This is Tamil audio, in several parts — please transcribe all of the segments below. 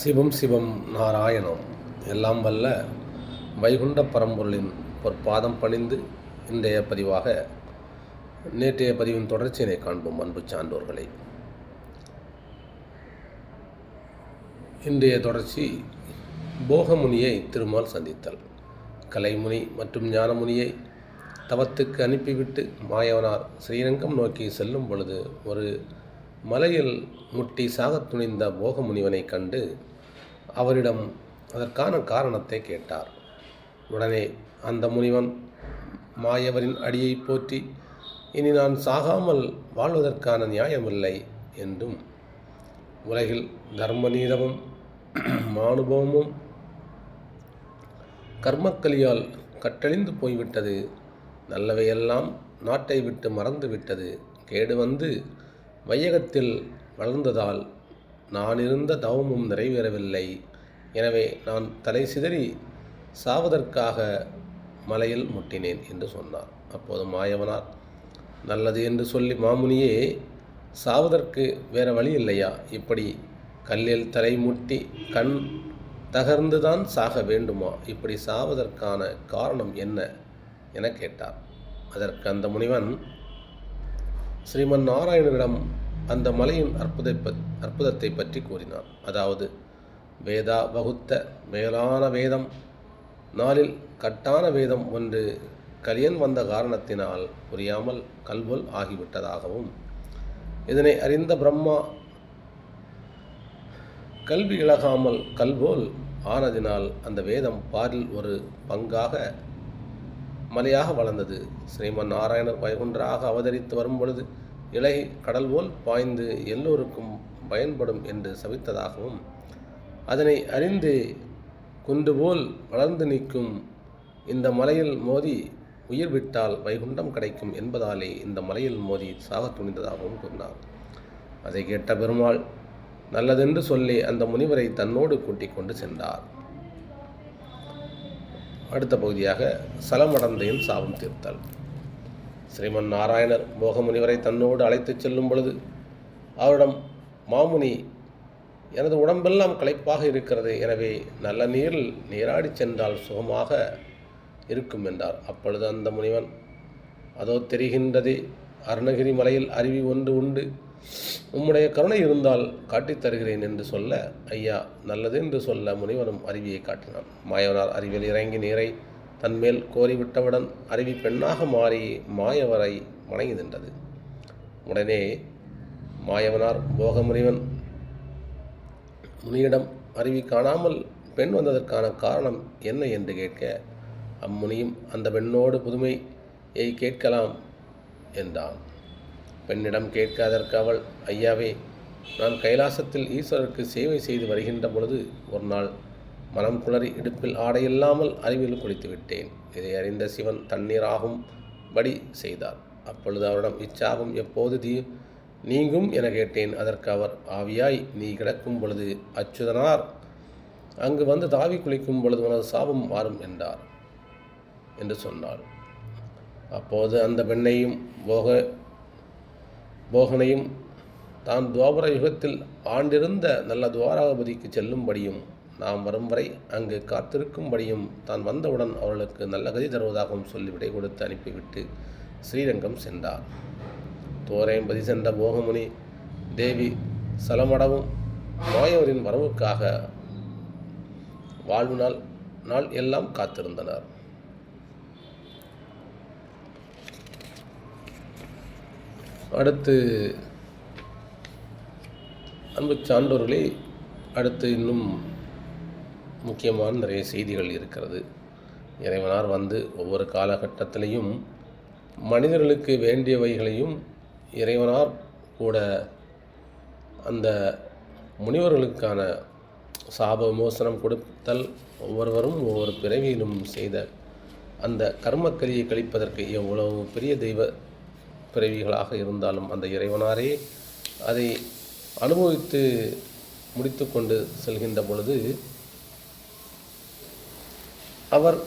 சிவம் சிவம் நாராயணம். எல்லாம் வல்ல வைகுண்ட பரம்பொருளின் பொற்பாதம் பணிந்து இன்றைய பதிவாக நேற்றைய பதிவின் தொடர்ச்சியினை காண்போம் அன்பு சான்றோர்களை. இன்றைய தொடர்ச்சி போகமுனியை திருமால் சந்தித்தல். கலைமுனி மற்றும் ஞானமுனியை தவத்துக்கு அனுப்பிவிட்டு மாயவனார் ஸ்ரீரங்கம் நோக்கி செல்லும் பொழுது ஒரு மலையில் முட்டி சாகத் துணிந்த போகமுனிவனை கண்டு அவரிடம் அதற்கான காரணத்தை கேட்டார். உடனே அந்த முனிவன் மாயவரின் அடியை போற்றி இனி நான் சாகாமல் வாழ்வதற்கான நியாயமில்லை என்றும் உலகில் தர்ம நீதமும் மானுபவமும் கர்மக்கலியால் கட்டழிந்து போய்விட்டது. நல்லவையெல்லாம் நாட்டை விட்டு மறந்து விட்டது கேடு வந்து வையகத்தில் வளர்ந்ததால் நான் இருந்த தவமும் நிறைவேறவில்லை. எனவே நான் தலை சிதறி சாவதற்காக மலையில் முட்டினேன் என்று சொன்னார். அப்போது மாயவனார் நல்லது என்று சொல்லி மாமுனியே சாவதற்கு வேற வழி இல்லையா? இப்படி கல்லில் தலை முட்டி கண் தகர்ந்துதான் சாக வேண்டுமா? இப்படி சாவதற்கான காரணம் என்ன? என கேட்டார். அதற்கு அந்த முனிவன் ஸ்ரீமன் நாராயணரிடம் அந்த மலையின் அற்புத அற்புதத்தை பற்றி கூறினார். அதாவது வேதா வகுத்த மேலான வேதம் நாளில் கட்டான வேதம் ஒன்று கலியன் வந்த காரணத்தினால் புரியாமல் கல்வொல் ஆகிவிட்டதாகவும் இதனை அறிந்த பிரம்மா கல்வி இழகாமல் கல்போல் ஆனதினால் அந்த வேதம் பாரில் ஒரு பங்காக மலையாக வளர்ந்தது. ஸ்ரீமன் நாராயணர் வைகுன்றாக அவதரித்து வரும் பொழுது இலை கடல் போல் பாய்ந்து எல்லோருக்கும் பயன்படும் என்று சபித்ததாகவும் அதனை அறிந்து குன்று போல் வளர்ந்து நிற்கும் இந்த மலையில் மோதி உயிர் விட்டால் வைகுண்டம் கிடைக்கும் என்பதாலே இந்த மலையில் மோதி சாக துணிந்ததாகவும் கூறினார். அதை கேட்ட பெருமாள் நல்லதென்று சொல்லி அந்த முனிவரை தன்னோடு கூட்டிக் கொண்டு சென்றார். அடுத்த பகுதியாக சலமடந்தையின் சாபம் தீர்த்தல். ஸ்ரீமன் நாராயணர் போகமுனிவரை தன்னோடு அழைத்துச் செல்லும் பொழுது அவரிடம் மாமுனி எனது உடம்பெல்லாம் களைப்பாக இருக்கிறது எனவே நல்ல நீரில் நீராடி சென்றால் சுகமாக இருக்கும் என்றார். அப்பொழுது அந்த முனிவன் அதோ தெரிகின்றதே அருணகிரி மலையில் அருவி ஒன்று உண்டு. உம்முடைய கருணை இருந்தால் காட்டித் தருகிறேன் என்று சொல்ல ஐயா நல்லது என்று சொல்ல முனிவனும் அருவியை காட்டினான். மாயவனார் அருவியில் இறங்கி நீரை தன்மேல் கோரிவிட்டவுடன் அருவி பெண்ணாக மாறி மாயவரை மணங்கி நின்றது. உடனே மாயவனார் போகமுனிவன் முனியிடம் அருவி காணாமல் பெண் வந்ததற்கான காரணம் என்ன என்று கேட்க அம்முனியும் அந்த பெண்ணோடு புதுமையை கேட்கலாம் என்றான். பெண்ணிடம் கேட்க அதற்கு அவள் ஐயாவே நான் கைலாசத்தில் ஈஸ்வரருக்கு சேவை செய்து வருகின்ற பொழுது ஒரு நாள் மனம் குளறி இடுப்பில் ஆடை இல்லாமல் அறிவில் குளித்து விட்டேன் இதை அறிந்த சிவன் தண்ணீராகும் படி செய்தார். அப்பொழுது அவரிடம் இச்சாபம் எப்போது தீ நீங்கும்? என கேட்டேன். அதற்கு அவர் ஆவியாய் நீ கிடக்கும் பொழுது அச்சுதனார். அங்கு வந்து தாவி குளிக்கும் பொழுது உனது சாபம் மாறும் என்றார் என்று சொன்னாள் அப்போது அந்த பெண்ணையும் போக போகனையும் தான் துவாபர யுகத்தில் ஆண்டிருந்த நல்ல துவாராபதிக்கு செல்லும்படியும் நாம் வரும் வரை அங்கு காத்திருக்கும்படியும் தான் வந்தவுடன் அவர்களுக்கு நல்ல கதி தருவதாகவும் சொல்லி விடை கொடுத்து அனுப்பிவிட்டு ஸ்ரீரங்கம் சென்றார். தோரையம்பதி சென்ற போகமுனி தேவி சலமடவும் மாயவரின் வரவுக்காக வாழ்வு நாள் நாள் எல்லாம் காத்திருந்தனர். அடுத்து அன்பு சான்றோர்களே அடுத்து இன்னும் முக்கியமான நிறைய செய்திகள் இருக்கிறது. இறைவனார் வந்து ஒவ்வொரு காலகட்டத்திலையும் மனிதர்களுக்கு வேண்டியவைகளையும் இறைவனார் கூட அந்த முனிவர்களுக்கான சாப விமோசனம் கொடுத்தல் ஒவ்வொருவரும் ஒவ்வொரு பிறவியிலும் செய்த அந்த கர்மக்கரியை கழிப்பதற்கு எவ்வளவு பெரிய தெய்வ பிறவிகளாக இருந்தாலும் அந்த இறைவனாரே அதை அனுபவித்து முடித்து கொண்டு செல்கின்ற பொழுது அவர்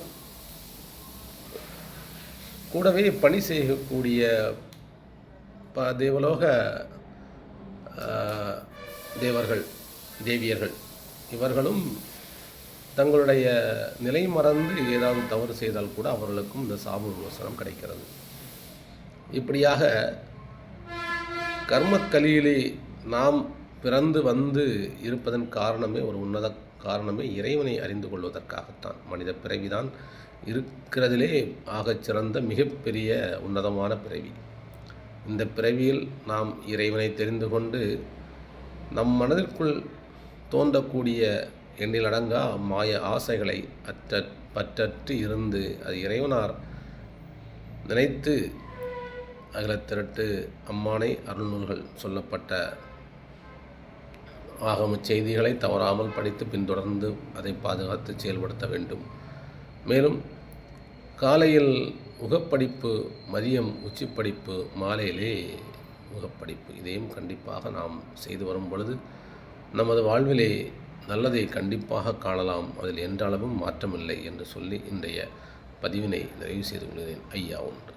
கூடவே பணி செய்யக்கூடிய ப தேவலோக தேவர்கள் தேவியர்கள். இவர்களும் தங்களுடைய நிலை மறந்து ஏதாவது தவறு செய்தால் கூட அவர்களுக்கும் இந்த சாப விமோசனம் கிடைக்கிறது. இப்படியாக கர்மக்கலியிலே நாம் பிறந்து வந்து இருப்பதன் காரணமே ஒரு உன்னத காரணமே இறைவனை அறிந்து கொள்வதற்காகத்தான். மனித பிறவிதான் இருக்கிறதிலே ஆகச் சிறந்த மிகப்பெரிய உன்னதமான பிறவி. இந்த பிறவியில் நாம் இறைவனை தெரிந்து கொண்டு நம் மனதிற்குள் தோன்றக்கூடிய எண்ணிலடங்கா மாய ஆசைகளை அற்ற பற்றற்று இருந்து அது இறைவனார் நினைத்து அகில திரட்டு அம்மானை அருள்நூல்கள் சொல்லப்பட்ட ஆகும் செய்திகளை தவறாமல் படித்து பின்தொடர்ந்து அதை பாதுகாத்து செயல்படுத்த வேண்டும். மேலும் காலையில் உகப்படிப்பு மதியம் உச்சிப்படிப்பு மாலையிலே உகப்படிப்பு இதையும் கண்டிப்பாக நாம் செய்து வரும் பொழுது நமது வாழ்விலே நல்லதை கண்டிப்பாக காணலாம். அதில் என்றளவும் மாற்றமில்லை என்று சொல்லி இன்றைய பதிவினை நிறைவு செய்து கொள்கிறேன். ஐயா ஒன்று.